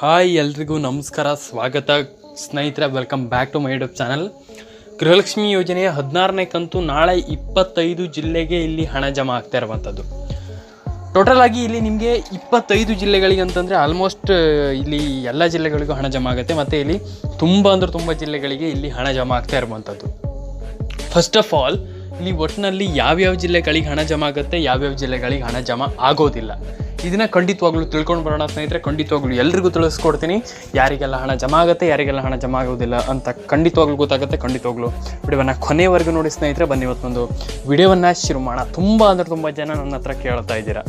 Hi ಎಲ್ರಿಗೂ ನಮಸ್ಕಾರ, ಸ್ವಾಗತ. ಸ್ನೇಹಿತರೆ welcome back to my YouTube channel Gruhalakshmi ಯೋಜನೆಯ ಹದಿನಾರನೇ ಕಂತು ನಾಳೆ ಇಪ್ಪತ್ತೈದು ಜಿಲ್ಲೆಗೆ ಇಲ್ಲಿ ಹಣ ಜಮಾ ಆಗ್ತಾ ಇರುವಂಥದ್ದು. ಟೋಟಲ್ ಆಗಿ ಇಲ್ಲಿ ನಿಮಗೆ ಇಪ್ಪತ್ತೈದು ಜಿಲ್ಲೆಗಳಿಗೆ ಅಂತಂದರೆ ಆಲ್ಮೋಸ್ಟ್ ಇಲ್ಲಿ ಎಲ್ಲ ಜಿಲ್ಲೆಗಳಿಗೂ ಹಣ ಜಮಾ ಆಗುತ್ತೆ. ಮತ್ತು ಇಲ್ಲಿ ತುಂಬ ಅಂದ್ರೆ ತುಂಬ ಜಿಲ್ಲೆಗಳಿಗೆ ಇಲ್ಲಿ ಹಣ ಜಮಾ ಆಗ್ತಾ ಇರುವಂಥದ್ದು. ಫಸ್ಟ್ ಆಫ್ ಆಲ್ ಇಲ್ಲಿ ಒಟ್ಟಿನಲ್ಲಿ ಯಾವ್ಯಾವ ಜಿಲ್ಲೆಗಳಿಗೆ ಹಣ ಜಮಾ ಆಗುತ್ತೆ, ಯಾವ್ಯಾವ ಜಿಲ್ಲೆಗಳಿಗೆ ಹಣ ಜಮಾ ಆಗೋದಿಲ್ಲ. ಇದನ್ನ ಖಂಡಿತವಾಗ್ಲೂ ತಿಳ್ಕೊಂಡು ಬರೋಣ ಸ್ನೇಹಿತರೆ, ಖಂಡಿತವಾಗ್ಲೂ ಎಲ್ರಿಗೂ ತಿಳಿಸ್ಕೊಡ್ತೀನಿ. ಯಾರಿಗೆಲ್ಲ ಹಣ ಜಮಾ ಆಗುತ್ತೆ, ಯಾರಿಗೆಲ್ಲ ಹಣ ಜಮಾ ಆಗೋದಿಲ್ಲ ಅಂತ ಖಂಡಿತವಾಗ್ಲೂ ಗೊತ್ತಾಗುತ್ತೆ. ಖಂಡಿತವಾಗ್ಲೂ ವಿಡಿಯೋವನ್ನು ಕೊನೆವರೆಗೂ ನೋಡಿ ಸ್ನೇಹಿತರೆ, ಬನ್ನಿ ಇವತ್ತೊಂದು ವಿಡಿಯೋವನ್ನು ಶುರು ಮಾಡೋಣ. ತುಂಬ ಅಂದರೆ ತುಂಬ ಜನ ನನ್ನ ಹತ್ರ ಕೇಳ್ತಾ ಇದ್ದೀರಾ.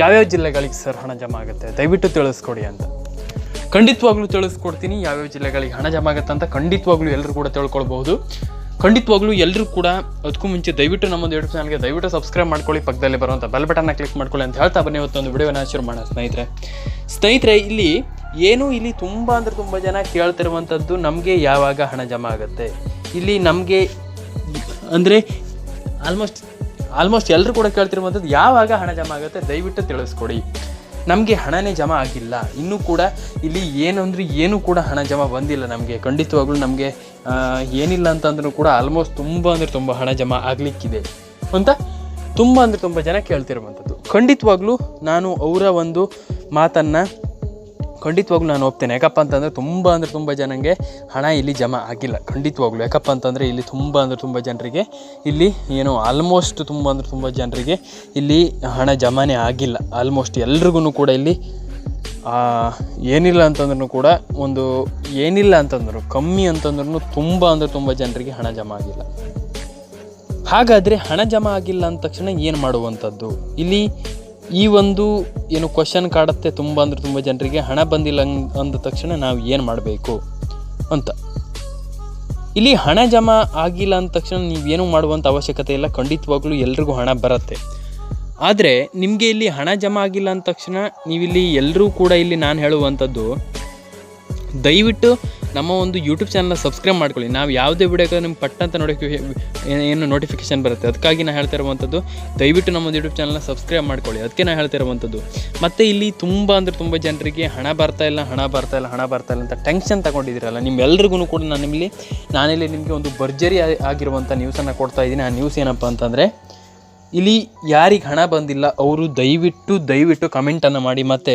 ಯಾವ್ಯಾವ ಜಿಲ್ಲೆಗಳಿಗೆ ಸರ್ ಹಣ ಜಮಾ ಆಗುತ್ತೆ? ದಯವಿಟ್ಟು ತಿಳಿಸ್ಕೊಡಿ ಅಂತ. ಖಂಡಿತವಾಗ್ಲೂ ತಿಳಿಸ್ಕೊಡ್ತೀನಿ. ಯಾವ್ಯಾವ ಜಿಲ್ಲೆಗಳಿಗೆ ಹಣ ಜಮಾ ಆಗುತ್ತೆ ಅಂತ ಖಂಡಿತವಾಗ್ಲೂ ಎಲ್ಲರೂ ಕೂಡ ತಿಳ್ಕೊಳ್ಬಹುದು. ಖಂಡಿತವಾಗ್ಲೂ ಎಲ್ಲರೂ ಕೂಡ ಅದಕ್ಕೂ ಮುಂಚೆ ದಯವಿಟ್ಟು ನಮ್ಮೊಂದು ಯೂಟ್ಯೂಬ್ ಚಾನಲ್ಗೆ ದಯವಿಟ್ಟು ಸಬ್ಸ್ಕ್ರೈಬ್ ಮಾಡ್ಕೊಳ್ಳಿ, ಪಕ್ಕದಲ್ಲಿ ಬರುವಂಥ ಬೆಲ್ ಬಟನ್ನ ಕ್ಲಿಕ್ ಮಾಡ್ಕೊಳ್ಳಿ ಅಂತ ಹೇಳ್ತಾ ಬನ್ನಿ ಇವತ್ತೊಂದು ವಿಡಿಯೋನ ಶುರು ಮಾಡೋಣ. ಸ್ನೇಹಿತರೆ ಸ್ನೇಹಿತರೆ, ಇಲ್ಲಿ ಏನು ಇಲ್ಲಿ ತುಂಬ ಅಂದರೆ ತುಂಬ ಜನ ಕೇಳ್ತಿರುವಂಥದ್ದು ನಮಗೆ ಯಾವಾಗ ಹಣ ಜಮಾ ಆಗುತ್ತೆ? ಇಲ್ಲಿ ನಮಗೆ ಅಂದರೆ ಆಲ್ಮೋಸ್ಟ್ ಆಲ್ಮೋಸ್ಟ್ ಎಲ್ಲರೂ ಕೂಡ ಕೇಳ್ತಿರುವಂಥದ್ದು ಯಾವಾಗ ಹಣ ಜಮಾ ಆಗುತ್ತೆ? ದಯವಿಟ್ಟು ತಿಳಿಸ್ಕೊಡಿ. ನಮಗೆ ಹಣನೇ ಜಮಾ ಆಗಿಲ್ಲ. ಇನ್ನೂ ಕೂಡ ಇಲ್ಲಿ ಏನು ಅಂದರೆ ಏನೂ ಕೂಡ ಹಣ ಜಮಾ ಬಂದಿಲ್ಲ ನಮಗೆ. ಖಂಡಿತವಾಗ್ಲೂ ನಮಗೆ ಏನಿಲ್ಲ ಅಂತಂದ್ರೂ ಕೂಡ ಆಲ್ಮೋಸ್ಟ್ ತುಂಬ ಅಂದರೆ ತುಂಬ ಹಣ ಜಮಾ ಆಗಲಿಕ್ಕಿದೆ. ಅಂತ ತುಂಬ ಅಂದರೆ ತುಂಬ ಜನ ಕೇಳ್ತಿರುವಂಥದ್ದು. ಖಂಡಿತವಾಗ್ಲೂ ನಾನು ಅವರ ಒಂದು ಮಾತನ್ನು ಖಂಡಿತವಾಗ್ಲೂ ನಾನು ಹೋಗ್ತೇನೆ ಯಾಕಪ್ಪ ಅಂತಂದರೆ ತುಂಬ ಅಂದರೆ ತುಂಬ ಜನಂಗೆ ಹಣ ಇಲ್ಲಿ ಜಮಾ ಆಗಿಲ್ಲ. ಖಂಡಿತವಾಗ್ಲೂ. ಯಾಕಪ್ಪ ಅಂತಂದರೆ ಇಲ್ಲಿ ತುಂಬ ಅಂದರೆ ತುಂಬ ಜನರಿಗೆ ಇಲ್ಲಿ ಏನು ಆಲ್ಮೋಸ್ಟ್ ತುಂಬ ಅಂದರೆ ತುಂಬ ಜನರಿಗೆ ಇಲ್ಲಿ ಹಣ ಜಮಾನೇ ಆಗಿಲ್ಲ. ಆಲ್ಮೋಸ್ಟ್ ಎಲ್ರಿಗೂ ಕೂಡ ಇಲ್ಲಿ ಏನಿಲ್ಲ ಅಂತಂದ್ರೂ ಕೂಡ ಒಂದು ಏನಿಲ್ಲ ಅಂತಂದ್ರು, ಕಮ್ಮಿ ಅಂತಂದ್ರೂ ತುಂಬ ಅಂದರೆ ತುಂಬ ಜನರಿಗೆ ಹಣ ಜಮಾ ಆಗಿಲ್ಲ. ಹಾಗಾದರೆ ಹಣ ಜಮಾ ಆಗಿಲ್ಲ ಅಂದ ತಕ್ಷಣ ಏನು ಮಾಡುವಂಥದ್ದು? ಇಲ್ಲಿ ಈ ಒಂದು ಏನು ಕ್ವಶನ್ ಕಾಡುತ್ತೆ ತುಂಬ ಅಂದರೆ ತುಂಬ ಜನರಿಗೆ, ಹಣ ಬಂದಿಲ್ಲ ಅಂದ್- ತಕ್ಷಣ ನಾವು ಏನು ಮಾಡಬೇಕು ಅಂತ. ಇಲ್ಲಿ ಹಣ ಜಮಾ ಆಗಿಲ್ಲ ಅಂದ ತಕ್ಷಣ ನೀವೇನು ಮಾಡುವಂಥ ಅವಶ್ಯಕತೆ ಇಲ್ಲ, ಖಂಡಿತವಾಗ್ಲೂ ಎಲ್ರಿಗೂ ಹಣ ಬರುತ್ತೆ. ಆದರೆ ನಿಮಗೆ ಇಲ್ಲಿ ಹಣ ಜಮಾ ಆಗಿಲ್ಲ ಅಂದ ತಕ್ಷಣ ನೀವಿಲ್ಲಿ ಎಲ್ಲರೂ ಕೂಡ ಇಲ್ಲಿ ನಾನು ಹೇಳುವಂಥದ್ದು, ದಯವಿಟ್ಟು ನಮ್ಮ ಒಂದು ಯೂಟ್ಯೂಬ್ ಚಾನಲ್ನ ಸಬ್ಸ್ಕ್ರೈಬ್ ಮಾಡ್ಕೊಳ್ಳಿ. ನಾವು ಯಾವುದೇ ವಿಡಿಯೋಗಳು ನಿಮ್ಗೆ ಪಟ್ಟಂತ ನೋಡೋಕ್ಕೆ ಏನು ನೋಟಿಫಿಕೇಶನ್ ಬರುತ್ತೆ. ಅದಕ್ಕಾಗಿ ನಾನು ಹೇಳ್ತಾ ಇರುವಂಥದ್ದು ದಯವಿಟ್ಟು ನಮ್ಮ ಒಂದು ಯೂಟ್ಯೂಬ್ ಚಾನಲ್ನ ಸಬ್ಸ್ಕ್ರೈಬ್ ಮಾಡ್ಕೊಳ್ಳಿ. ಅದಕ್ಕೆ ನಾನು ಹೇಳ್ತಾ ಇರುವಂಥದ್ದು ಮತ್ತು ಇಲ್ಲಿ ತುಂಬ ಅಂದರೆ ತುಂಬ ಜನರಿಗೆ ಹಣ ಬರ್ತಾ ಇಲ್ಲ, ಹಣ ಬರ್ತಾ ಇಲ್ಲ, ಹಣ ಬರ್ತಾ ಇಲ್ಲ ಅಂತ ಟೆನ್ಷನ್ ತಗೊಂಡಿದ್ದೀರಲ್ಲ. ನಿಮ್ಮೆಲ್ರಿಗೂ ಕೂಡ ನಾನು ನಿಮ್ಮಲ್ಲಿ ನಾನಿಲ್ಲಿ ನಿಮಗೆ ಒಂದು ಭರ್ಜರಿ ಆಗಿರುವಂಥ ನ್ಯೂಸನ್ನು ಕೊಡ್ತಾ ಇದ್ದೀನಿ. ಆ ನ್ಯೂಸ್ ಏನಪ್ಪ ಅಂತಂದರೆ, ಇಲ್ಲಿ ಯಾರಿಗೆ ಹಣ ಬಂದಿಲ್ಲ, ಅವರು ದಯವಿಟ್ಟು ದಯವಿಟ್ಟು ಕಮೆಂಟನ್ನು ಮಾಡಿ. ಮತ್ತು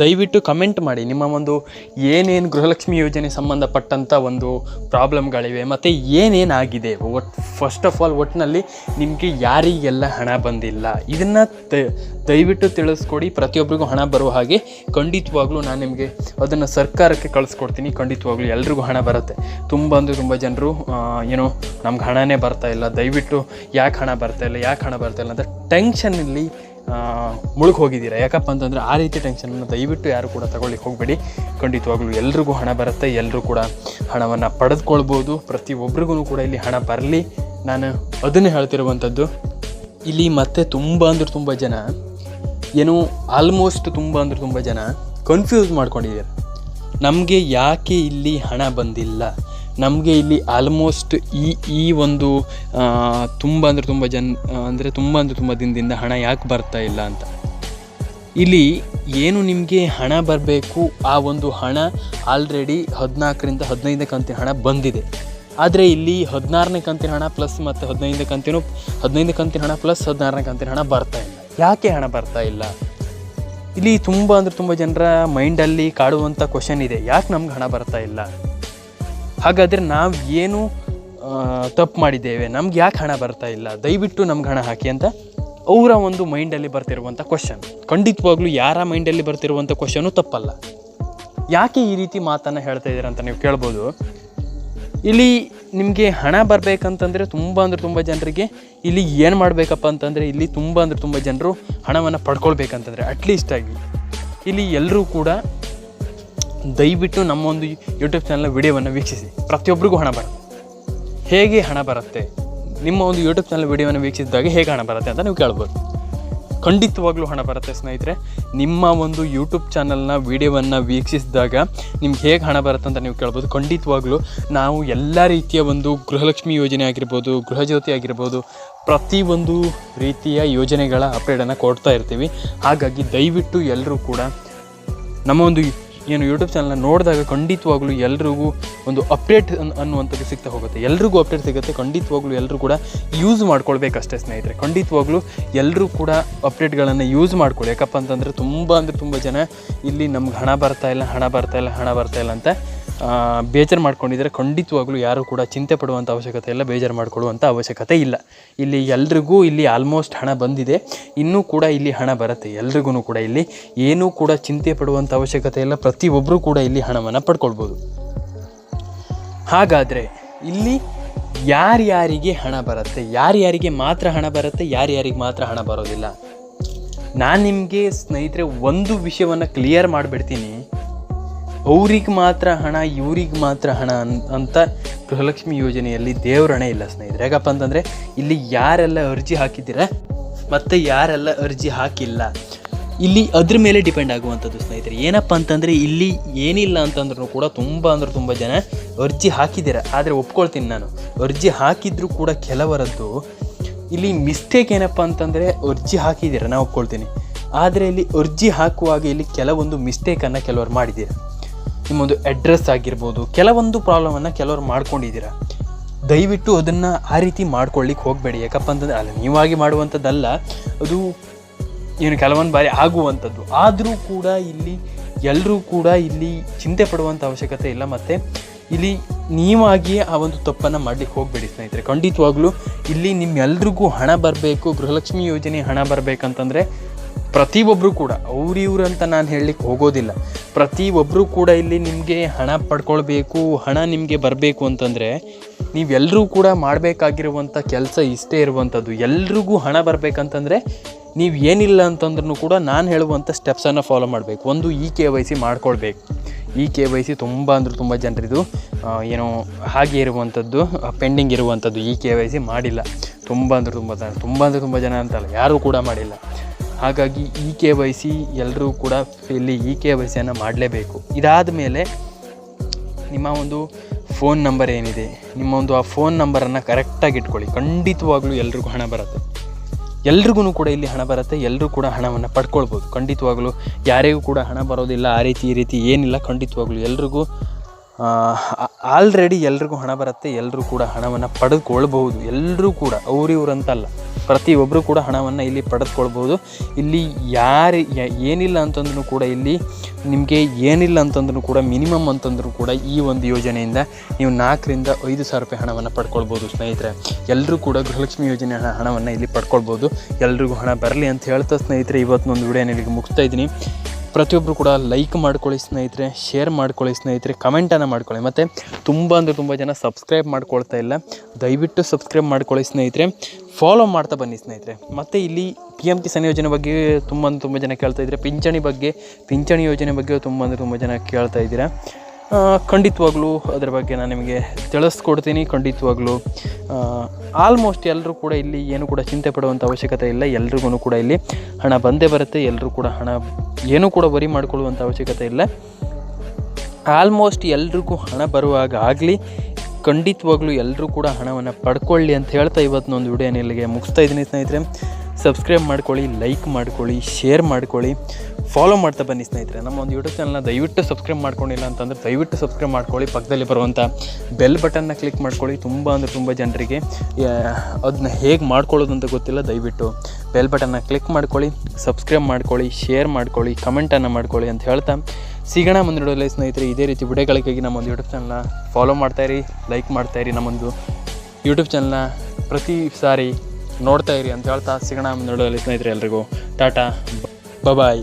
ದಯವಿಟ್ಟು ಕಮೆಂಟ್ ಮಾಡಿ. ನಿಮ್ಮ ಒಂದು ಏನೇನು ಗೃಹಲಕ್ಷ್ಮಿ ಯೋಜನೆ ಸಂಬಂಧಪಟ್ಟಂಥ ಒಂದು ಪ್ರಾಬ್ಲಮ್ಗಳಿವೆ, ಮತ್ತು ಏನೇನಾಗಿದೆ? ಒಟ್ ಫಸ್ಟ್ ಆಫ್ ಆಲ್ ಒಟ್ಟಿನಲ್ಲಿ ನಿಮಗೆ ಯಾರಿಗೆಲ್ಲ ಹಣ ಬಂದಿಲ್ಲ? ಇದನ್ನು ದಯವಿಟ್ಟು ತಿಳಿಸ್ಕೊಡಿ. ಪ್ರತಿಯೊಬ್ಬರಿಗೂ ಹಣ ಬರುವ ಹಾಗೆ ಖಂಡಿತವಾಗ್ಲೂ ನಾನು ನಿಮಗೆ ಅದನ್ನು ಸರ್ಕಾರಕ್ಕೆ ಕಳಿಸ್ಕೊಡ್ತೀನಿ. ಖಂಡಿತವಾಗ್ಲೂ ಎಲ್ರಿಗೂ ಹಣ ಬರುತ್ತೆ. ತುಂಬ ಅಂದರೆ ತುಂಬ ಜನರು ಏನೋ, ನಮ್ಗೆ ಹಣನೇ ಬರ್ತಾ ಇಲ್ಲ. ದಯವಿಟ್ಟು ಯಾಕೆ ಹಣ ಬರ್ತಾ ಇಲ್ಲ, ಯಾಕೆ ಹಣ ಬರ್ತಾ ಇಲ್ಲ ಅಂತ ಟೆನ್ಷನಲ್ಲಿ ಮುಳುಗಿ ಹೋಗಿದ್ದೀರಾ? ಯಾಕಪ್ಪ ಅಂತಂದರೆ ಆ ರೀತಿ ಟೆನ್ಷನನ್ನು ದಯವಿಟ್ಟು ಯಾರು ಕೂಡ ತಗೊಳ್ಳಿಕ್ಕೆ ಹೋಗಬೇಡಿ. ಖಂಡಿತವಾಗ್ಲೂ ಎಲ್ರಿಗೂ ಹಣ ಬರುತ್ತೆ ಎಲ್ಲರೂ ಕೂಡ ಹಣವನ್ನು ಪಡೆದುಕೊಳ್ಬೋದು. ಪ್ರತಿಯೊಬ್ಬರಿಗೂ ಕೂಡ ಇಲ್ಲಿ ಹಣ ಬರಲಿ. ನಾನು ಅದನ್ನೇ ಹೇಳ್ತಿರುವಂಥದ್ದು, ಇಲ್ಲಿ ಮತ್ತೆ ತುಂಬ ಅಂದ್ರೆ ತುಂಬ ಜನ, ಏನು ಆಲ್ಮೋಸ್ಟ್ ತುಂಬ ಅಂದ್ರೆ ತುಂಬ ಜನ ಕನ್ಫ್ಯೂಸ್ ಮಾಡ್ಕೊಂಡಿದ್ದಾರೆ. ನಮಗೆ ಯಾಕೆ ಇಲ್ಲಿ ಹಣ ಬಂದಿಲ್ಲ? ನಮಗೆ ಇಲ್ಲಿ ಆಲ್ಮೋಸ್ಟ್ ಈ ಈ ಒಂದು ತುಂಬ ಅಂದರೆ ತುಂಬ ಜನ, ಅಂದರೆ ತುಂಬ ಅಂದರೆ ತುಂಬ ದಿನದಿಂದ ಹಣ ಯಾಕೆ ಬರ್ತಾ ಇಲ್ಲ ಅಂತ. ಇಲ್ಲಿ ಏನು ನಿಮಗೆ ಹಣ ಬರಬೇಕು, ಆ ಒಂದು ಹಣ ಆಲ್ರೆಡಿ ಹದಿನಾಲ್ಕರಿಂದ ಹದಿನೈದನೇ ಕಂತಿನ ಹಣ ಬಂದಿದೆ. ಆದರೆ ಇಲ್ಲಿ ಹದಿನಾರನೇ ಕಂತಿನ ಹಣ ಪ್ಲಸ್ ಮತ್ತು ಹದಿನೈದನೇ ಕಂತಿನೂ, ಹದಿನೈದನೇ ಕಂತಿನ ಹಣ ಪ್ಲಸ್ ಹದಿನಾರನೇ ಕಂತಿನ ಹಣ ಬರ್ತಾ ಇಲ್ಲ. ಯಾಕೆ ಹಣ ಬರ್ತಾ ಇಲ್ಲ? ಇಲ್ಲಿ ತುಂಬ ಅಂದರೆ ತುಂಬ ಜನರ ಮೈಂಡಲ್ಲಿ ಕಾಡುವಂಥ ಕ್ವಶನ್ ಇದೆ. ಯಾಕೆ ನಮ್ಗೆ ಹಣ ಬರ್ತಾ ಇಲ್ಲ? ಹಾಗಾದರೆ ನಾವು ಏನು ತಪ್ಪು ಮಾಡಿದ್ದೇವೆ? ನಮ್ಗೆ ಯಾಕೆ ಹಣ ಬರ್ತಾ ಇಲ್ಲ? ದಯವಿಟ್ಟು ನಮ್ಗೆ ಹಣ ಹಾಕಿ ಅಂತ ಅವರ ಒಂದು ಮೈಂಡಲ್ಲಿ ಬರ್ತಿರುವಂಥ ಕ್ವಶನ್ ಖಂಡಿತವಾಗ್ಲೂ ಯಾರ ಮೈಂಡಲ್ಲಿ ಬರ್ತಿರುವಂಥ ಕ್ವಶನು ತಪ್ಪಲ್ಲ. ಯಾಕೆ ಈ ರೀತಿ ಮಾತನ್ನು ಹೇಳ್ತಾ ಇದ್ದೀರ ಅಂತ ನೀವು ಕೇಳ್ಬೋದು. ಇಲ್ಲಿ ನಿಮಗೆ ಹಣ ಬರಬೇಕಂತಂದರೆ ತುಂಬ ಅಂದರೆ ತುಂಬ ಜನರಿಗೆ ಇಲ್ಲಿ ಏನು ಮಾಡಬೇಕಪ್ಪ ಅಂತಂದರೆ ಇಲ್ಲಿ ತುಂಬ ಅಂದರೆ ತುಂಬ ಜನರು ಹಣವನ್ನು ಪಡ್ಕೊಳ್ಬೇಕಂತಂದರೆ ಅಟ್ಲೀಸ್ಟಾಗಿ ಇಲ್ಲಿ ಎಲ್ಲರೂ ಕೂಡ ದಯವಿಟ್ಟು ನಮ್ಮ ಒಂದು ಯೂಟ್ಯೂಬ್ ಚಾನಲ್ ವಿಡಿಯೋವನ್ನು ವೀಕ್ಷಿಸಿ. ಪ್ರತಿಯೊಬ್ಬರಿಗೂ ಹಣ ಬರುತ್ತೆ ಹೇಗೆ ಹಣ ಬರುತ್ತೆ? ನಿಮ್ಮ ಒಂದು ಯೂಟ್ಯೂಬ್ ಚಾನಲ್ ವಿಡಿಯೋವನ್ನು ವೀಕ್ಷಿಸಿದಾಗ ಹೇಗೆ ಹಣ ಬರುತ್ತೆ ಅಂತ ನೀವು ಕೇಳ್ಬೋದು. ಖಂಡಿತವಾಗ್ಲೂ ಹಣ ಬರುತ್ತೆ ಸ್ನೇಹಿತರೆ. ನಿಮ್ಮ ಒಂದು ಯೂಟ್ಯೂಬ್ ಚಾನಲ್ನ ವಿಡಿಯೋವನ್ನು ವೀಕ್ಷಿಸಿದಾಗ ನಿಮ್ಗೆ ಹೇಗೆ ಹಣ ಬರುತ್ತೆ ಅಂತ ನೀವು ಕೇಳ್ಬೋದು. ಖಂಡಿತವಾಗ್ಲೂ ನಾವು ಎಲ್ಲ ರೀತಿಯ ಒಂದು ಗೃಹಲಕ್ಷ್ಮಿ ಯೋಜನೆ ಆಗಿರ್ಬೋದು, ಗೃಹಜ್ಯೋತಿ ಆಗಿರ್ಬೋದು ಪ್ರತಿಯೊಂದು ರೀತಿಯ ಯೋಜನೆಗಳ ಅಪ್ಡೇಟನ್ನು ಕೊಡ್ತಾ ಇರ್ತೀವಿ. ಹಾಗಾಗಿ ದಯವಿಟ್ಟು ಎಲ್ಲರೂ ಕೂಡ ನಮ್ಮ ಒಂದು ಏನು ಯೂಟ್ಯೂಬ್ ಚಾನಲ್ನ ನೋಡಿದಾಗ ಖಂಡಿತವಾಗ್ಲೂ ಎಲ್ರಿಗೂ ಒಂದು ಅಪ್ಡೇಟ್ ಅನ್, ಅನ್ನುವಂಥದ್ದು ಸಿಗ್ತಾ ಹೋಗುತ್ತೆ. ಎಲ್ರಿಗೂ ಅಪ್ಡೇಟ್ ಸಿಗುತ್ತೆ. ಖಂಡಿತವಾಗ್ಲೂ ಎಲ್ಲರೂ ಕೂಡ ಯೂಸ್ ಮಾಡ್ಕೊಳ್ಬೇಕಷ್ಟೇ ಸ್ನೇಹಿತರೆ. ಖಂಡಿತವಾಗ್ಲೂ ಎಲ್ಲರೂ ಕೂಡ ಅಪ್ಡೇಟ್ಗಳನ್ನು ಯೂಸ್ ಮಾಡ್ಕೊಳ್ಳಿ. ಯಾಕಪ್ಪ ಅಂತಂದರೆ ತುಂಬ ಅಂದರೆ ತುಂಬ ಜನ ಇಲ್ಲಿ ನಮ್ಗೆ ಹಣ ಬರ್ತಾ ಇಲ್ಲ, ಹಣ ಬರ್ತಾ ಇಲ್ಲ, ಹಣ ಬರ್ತಾ ಇಲ್ಲ ಅಂತ ಬೇಜಾರು ಮಾಡ್ಕೊಂಡಿದ್ರೆ ಖಂಡಿತವಾಗ್ಲೂ ಯಾರು ಕೂಡ ಚಿಂತೆ ಪಡುವಂಥ ಅವಶ್ಯಕತೆ ಇಲ್ಲ, ಬೇಜಾರು ಮಾಡ್ಕೊಳ್ಳುವಂಥ ಅವಶ್ಯಕತೆ ಇಲ್ಲ. ಇಲ್ಲಿ ಎಲ್ರಿಗೂ ಇಲ್ಲಿ ಆಲ್ಮೋಸ್ಟ್ ಹಣ ಬಂದಿದೆ. ಇನ್ನೂ ಕೂಡ ಇಲ್ಲಿ ಹಣ ಬರುತ್ತೆ. ಎಲ್ರಿಗೂ ಕೂಡ ಇಲ್ಲಿ ಏನೂ ಕೂಡ ಚಿಂತೆ ಪಡುವಂಥ ಅವಶ್ಯಕತೆ ಇಲ್ಲ. ಪ್ರತಿಯೊಬ್ಬರೂ ಕೂಡ ಇಲ್ಲಿ ಹಣವನ್ನು ಪಡ್ಕೊಳ್ಬೋದು. ಹಾಗಾದರೆ ಇಲ್ಲಿ ಯಾರ್ಯಾರಿಗೆ ಹಣ ಬರುತ್ತೆ? ಯಾರ್ಯಾರಿಗೆ ಮಾತ್ರ ಹಣ ಬರುತ್ತೆ? ಯಾರ್ಯಾರಿಗೆ ಮಾತ್ರ ಹಣ ಬರೋದಿಲ್ಲ? ನಾನು ನಿಮಗೆ ಸ್ನೇಹಿತರೆ ಒಂದು ವಿಷಯವನ್ನು ಕ್ಲಿಯರ್ ಮಾಡಿಬಿಡ್ತೀನಿ. ಅವ್ರಿಗೆ ಮಾತ್ರ ಹಣ, ಇವ್ರಿಗೆ ಮಾತ್ರ ಹಣ ಅಂತ ಗೃಹಲಕ್ಷ್ಮಿ ಯೋಜನೆಯಲ್ಲಿ ದೇವ್ರ ಹಣ ಇಲ್ಲ ಸ್ನೇಹಿತರೆ. ಯಾಕಪ್ಪ ಅಂತಂದರೆ ಇಲ್ಲಿ ಯಾರೆಲ್ಲ ಅರ್ಜಿ ಹಾಕಿದ್ದೀರ, ಮತ್ತು ಯಾರೆಲ್ಲ ಅರ್ಜಿ ಹಾಕಿಲ್ಲ, ಇಲ್ಲಿ ಅದ್ರ ಮೇಲೆ ಡಿಪೆಂಡ್ ಆಗುವಂಥದ್ದು ಸ್ನೇಹಿತರೆ. ಏನಪ್ಪ ಅಂತಂದರೆ ಇಲ್ಲಿ ಏನಿಲ್ಲ ಅಂತಂದ್ರೂ ಕೂಡ ತುಂಬ ಅಂದ್ರೆ ತುಂಬ ಜನ ಅರ್ಜಿ ಹಾಕಿದ್ದೀರ. ಆದರೆ ಒಪ್ಕೊಳ್ತೀನಿ ನಾನು. ಅರ್ಜಿ ಹಾಕಿದ್ರೂ ಕೂಡ ಕೆಲವರದ್ದು ಇಲ್ಲಿ ಮಿಸ್ಟೇಕ್ ಏನಪ್ಪ ಅಂತಂದರೆ ಅರ್ಜಿ ಹಾಕಿದ್ದೀರ ನಾನು ಒಪ್ಕೊಳ್ತೀನಿ. ಆದರೆ ಇಲ್ಲಿ ಅರ್ಜಿ ಹಾಕುವಾಗ ಇಲ್ಲಿ ಕೆಲವೊಂದು ಮಿಸ್ಟೇಕನ್ನು ಕೆಲವರು ಮಾಡಿದ್ದೀರ. ನಿಮ್ಮೊಂದು ಅಡ್ರೆಸ್ ಆಗಿರ್ಬೋದು, ಕೆಲವೊಂದು ಪ್ರಾಬ್ಲಮನ್ನು ಕೆಲವರು ಮಾಡ್ಕೊಂಡಿದ್ದೀರಾ? ದಯವಿಟ್ಟು ಅದನ್ನು ಆ ರೀತಿ ಮಾಡ್ಕೊಳ್ಳಿಕ್ಕೆ ಹೋಗಬೇಡಿ. ಯಾಕಪ್ಪ ಅಂತಂದರೆ ಅಲ್ಲ ನೀವಾಗಿ ಮಾಡುವಂಥದ್ದಲ್ಲ, ಅದು ಏನು ಕೆಲವೊಂದು ಬಾರಿ ಆಗುವಂಥದ್ದು. ಆದರೂ ಕೂಡ ಇಲ್ಲಿ ಎಲ್ಲರೂ ಕೂಡ ಇಲ್ಲಿ ಚಿಂತೆ ಪಡುವಂಥ ಅವಶ್ಯಕತೆ ಇಲ್ಲ. ಮತ್ತು ಇಲ್ಲಿ ನೀವಾಗಿಯೇ ಆ ಒಂದು ತಪ್ಪನ್ನು ಮಾಡಲಿಕ್ಕೆ ಹೋಗಬೇಡಿ ಸ್ನೇಹಿತರೆ. ಖಂಡಿತವಾಗ್ಲೂ ಇಲ್ಲಿ ನಿಮ್ಮೆಲ್ರಿಗೂ ಹಣ ಬರಬೇಕು. ಗೃಹಲಕ್ಷ್ಮಿ ಯೋಜನೆ ಹಣ ಬರಬೇಕಂತಂದರೆ ಪ್ರತಿಯೊಬ್ಬರು ಕೂಡ ಅವ್ರಿವ್ರು ಅಂತ ನಾನು ಹೇಳಲಿಕ್ಕೆ ಹೋಗೋದಿಲ್ಲ. ಪ್ರತಿಯೊಬ್ಬರು ಕೂಡ ಇಲ್ಲಿ ನಿಮಗೆ ಹಣ ಪಡ್ಕೊಳ್ಬೇಕು, ಹಣ ನಿಮಗೆ ಬರಬೇಕು ಅಂತಂದರೆ ನೀವೆಲ್ಲರೂ ಕೂಡ ಮಾಡಬೇಕಾಗಿರುವಂಥ ಕೆಲಸ ಇಷ್ಟೇ ಇರುವಂಥದ್ದು ಎಲ್ರಿಗೂ ಹಣ ಬರಬೇಕಂತಂದರೆ, ನೀವು ಏನಿಲ್ಲ ಅಂತಂದ್ರೂ ಕೂಡ ನಾನು ಹೇಳುವಂಥ ಸ್ಟೆಪ್ಸನ್ನು ಫಾಲೋ ಮಾಡಬೇಕು. ಒಂದು ಇ ಕೆ ವೈ ಸಿ ಮಾಡ್ಕೊಳ್ಬೇಕು. ಇ ಕೆ ವೈ ಸಿ ತುಂಬ ಅಂದ್ರೆ ತುಂಬ ಜನರಿದು ಏನೋ ಹಾಗೆ ಇರುವಂಥದ್ದು ಪೆಂಡಿಂಗ್ ಇರುವಂಥದ್ದು ಇ ಕೆ ವೈ ಸಿ ಮಾಡಿಲ್ಲ. ತುಂಬ ಅಂದ್ರೆ ತುಂಬ ಜನ, ತುಂಬ ಅಂದರೆ ತುಂಬ ಜನ ಅಂತಲ್ಲ, ಯಾರೂ ಕೂಡ ಮಾಡಿಲ್ಲ. ಹಾಗಾಗಿ ಇ ಕೆ ವೈ ಸಿ ಎಲ್ಲರೂ ಕೂಡ ಇಲ್ಲಿ ಇ ಕೆ ವೈ ಸಿಯನ್ನು ಮಾಡಲೇಬೇಕು. ಇದಾದ ಮೇಲೆ ನಿಮ್ಮ ಒಂದು ಫೋನ್ ನಂಬರ್ ಏನಿದೆ, ನಿಮ್ಮ ಒಂದು ಆ ಫೋನ್ ನಂಬರನ್ನು ಕರೆಕ್ಟಾಗಿ ಇಟ್ಕೊಳ್ಳಿ. ಖಂಡಿತವಾಗ್ಲೂ ಎಲ್ರಿಗೂ ಹಣ ಬರುತ್ತೆ. ಎಲ್ರಿಗೂ ಕೂಡ ಇಲ್ಲಿ ಹಣ ಬರುತ್ತೆ ಎಲ್ಲರೂ ಕೂಡ ಹಣವನ್ನು ಪಡ್ಕೊಳ್ಬೋದು. ಖಂಡಿತವಾಗ್ಲೂ ಯಾರಿಗೂ ಕೂಡ ಹಣ ಬರೋದಿಲ್ಲ, ಆ ರೀತಿ ಈ ರೀತಿ ಏನಿಲ್ಲ, ಖಂಡಿತವಾಗ್ಲೂ ಎಲ್ರಿಗೂ ಆಲ್ರೆಡಿ ಎಲ್ರಿಗೂ ಹಣ ಬರುತ್ತೆ ಎಲ್ಲರೂ ಕೂಡ ಹಣವನ್ನು ಪಡೆದುಕೊಳ್ಬಹುದು ಎಲ್ಲರೂ ಕೂಡ ಅವ್ರಿವ್ರು ಅಂತಲ್ಲ ಪ್ರತಿಯೊಬ್ಬರು ಕೂಡ ಹಣವನ್ನು ಇಲ್ಲಿ ಪಡೆದುಕೊಳ್ಬೋದು. ಇಲ್ಲಿ ಯಾರು ಏನಿಲ್ಲ ಅಂತಂದ್ರೂ ಕೂಡ ಇಲ್ಲಿ ನಿಮಗೆ ಏನಿಲ್ಲ ಅಂತಂದ್ರೂ ಕೂಡ ಮಿನಿಮಮ್ ಅಂತಂದ್ರೂ ಕೂಡ ಈ ಒಂದು ಯೋಜನೆಯಿಂದ ನೀವು ನಾಲ್ಕರಿಂದ ಐದು ಸಾವಿರ ರೂಪಾಯಿ ಹಣವನ್ನು ಪಡ್ಕೊಳ್ಬೋದು ಸ್ನೇಹಿತರೆ. ಎಲ್ಲರೂ ಕೂಡ ಗೃಹಲಕ್ಷ್ಮಿ ಯೋಜನೆ ಹಣ ಹಣವನ್ನು ಇಲ್ಲಿ ಪಡ್ಕೊಳ್ಬೋದು. ಎಲ್ರಿಗೂ ಹಣ ಬರಲಿ ಅಂತ ಹೇಳ್ತಾ ಸ್ನೇಹಿತರೆ, ಇವತ್ತಿನೊಂದು ವಿಡಿಯೋನ ಇಲ್ಲಿಗೆ ಮುಗಿಸ್ತಾ ಇದ್ದೀನಿ. ಪ್ರತಿಯೊಬ್ಬರು ಕೂಡ ಲೈಕ್ ಮಾಡ್ಕೊಳ್ಳಿ ಸ್ನೇಹಿತರೆ ಶೇರ್ ಮಾಡ್ಕೊಳ್ಳಿ ಸ್ನೇಹಿತರೆ ಕಮೆಂಟನ್ನು ಮಾಡ್ಕೊಳ್ಳಿ. ಮತ್ತು ತುಂಬ ಅಂದರೆ ತುಂಬ ಜನ ಸಬ್ಸ್ಕ್ರೈಬ್ ಮಾಡ್ಕೊಳ್ತಾ ಇಲ್ಲ. ದಯವಿಟ್ಟು ಸಬ್ಸ್ಕ್ರೈಬ್ ಮಾಡ್ಕೊಳ್ಳಿ ಸ್ನೇಹಿತರೆ. ಫಾಲೋ ಮಾಡ್ತಾ ಬನ್ನಿ ಸ್ನೇಹಿತರೆ. ಮತ್ತು ಇಲ್ಲಿ ಪಿ ಎಂ ಕಿಸಾನ್ ಯೋಜನೆ ಬಗ್ಗೆ ತುಂಬ ಅಂದರೆ ತುಂಬ ಜನ ಕೇಳ್ತಾ ಇದ್ದಾರೆ ಪಿಂಚಣಿ ಬಗ್ಗೆ, ಪಿಂಚಣಿ ಯೋಜನೆ ಬಗ್ಗೆ ತುಂಬ ಅಂದರೆ ತುಂಬ ಜನ ಕೇಳ್ತಾ ಇದ್ದೀರಾ. ಖಂಡಿತವಾಗ್ಲೂ ಅದರ ಬಗ್ಗೆ ನಾನು ನಿಮಗೆ ತಿಳಿಸ್ಕೊಡ್ತೀನಿ. ಖಂಡಿತವಾಗ್ಲೂ. ಆಲ್ಮೋಸ್ಟ್ ಎಲ್ಲರೂ ಕೂಡ ಇಲ್ಲಿ ಏನು ಕೂಡ ಚಿಂತೆ ಪಡುವಂಥ ಅವಶ್ಯಕತೆ ಇಲ್ಲ. ಎಲ್ರಿಗೂ ಕೂಡ ಇಲ್ಲಿ ಹಣ ಬಂದೇ ಬರುತ್ತೆ. ಎಲ್ಲರೂ ಕೂಡ ಹಣ ಏನೂ ಕೂಡ ಬರಿ ಮಾಡಿಕೊಳ್ಳುವಂಥ ಅವಶ್ಯಕತೆ ಇಲ್ಲ. ಆಲ್ಮೋಸ್ಟ್ ಎಲ್ರಿಗೂ ಹಣ ಬರುವಾಗ ಆಗಲಿ, ಖಂಡಿತವಾಗ್ಲೂ ಎಲ್ಲರೂ ಕೂಡ ಹಣವನ್ನು ಪಡ್ಕೊಳ್ಳಿ ಅಂತ ಹೇಳ್ತಾ ಇವತ್ತಿನ ಒಂದು ವಿಡಿಯೋನ ಇಲ್ಲಿಗೆ ಮುಗಿಸ್ತಾ ಇದ್ದೀನಿ ಸ್ನೇಹಿತರೆ. ಸಬ್ಸ್ಕ್ರೈಬ್ ಮಾಡ್ಕೊಳ್ಳಿ ಲೈಕ್ ಮಾಡ್ಕೊಳ್ಳಿ ಶೇರ್ ಮಾಡ್ಕೊಳ್ಳಿ. ಫಾಲೋ ಮಾಡ್ತಾ ಬನ್ನಿ ಸ್ನೇಹಿತರೆ. ನಮ್ಮ ಒಂದು ಯೂಟ್ಯೂಬ್ ಚಾನಲ್ನ ದಯವಿಟ್ಟು ಸಬ್ಸ್ಕ್ರೈಬ್ ಮಾಡ್ಕೊಂಡಿಲ್ಲ ಅಂತಂದರೆ ದಯವಿಟ್ಟು ಸಬ್ಸ್ಕ್ರೈಬ್ ಮಾಡ್ಕೊಳ್ಳಿ, ಪಕ್ಕದಲ್ಲಿ ಬರುವಂಥ ಬೆಲ್ ಬಟನ್ನ ಕ್ಲಿಕ್ ಮಾಡ್ಕೊಳ್ಳಿ. ತುಂಬ ಅಂದರೆ ತುಂಬ ಜನರಿಗೆ ಅದನ್ನ ಹೇಗೆ ಮಾಡ್ಕೊಳ್ಳೋದು ಅಂತ ಗೊತ್ತಿಲ್ಲ. ದಯವಿಟ್ಟು ಬೆಲ್ ಬಟನ್ನ ಕ್ಲಿಕ್ ಮಾಡ್ಕೊಳ್ಳಿ ಸಬ್ಸ್ಕ್ರೈಬ್ ಮಾಡ್ಕೊಳ್ಳಿ ಶೇರ್ ಮಾಡ್ಕೊಳ್ಳಿ ಕಮೆಂಟನ್ನು ಮಾಡ್ಕೊಳ್ಳಿ ಅಂತ ಹೇಳ್ತಾ ಸಿಗೋಣ ಮುಂದೆ ನೋಡೋಲ್ಲ ಸ್ನೇಹಿತರೆ. ಇದೇ ರೀತಿ ವಿಡಿಯೋಗಳಿಗಾಗಿ ನಮ್ಮ ಒಂದು ಯೂಟ್ಯೂಬ್ ಚಾನಲ್ನ ಫಾಲೋ ಮಾಡ್ತಾಯಿರಿ ಲೈಕ್ ಮಾಡ್ತಾಯಿರಿ ನಮ್ಮೊಂದು ಯೂಟ್ಯೂಬ್ ಚಾನಲ್ನ ಪ್ರತಿ ಸಾರಿ ನೋಡ್ತಾ ಇರಿ ಅಂತ ಹೇಳ್ತಾ ಸಿಗೋಣ ಮುಂದೆ ನೋಡೋಲ್ಲ ಸ್ನೇಹಿತರೆ ಎಲ್ರಿಗೂ. ಟಾಟಾ ಬಾಯ್.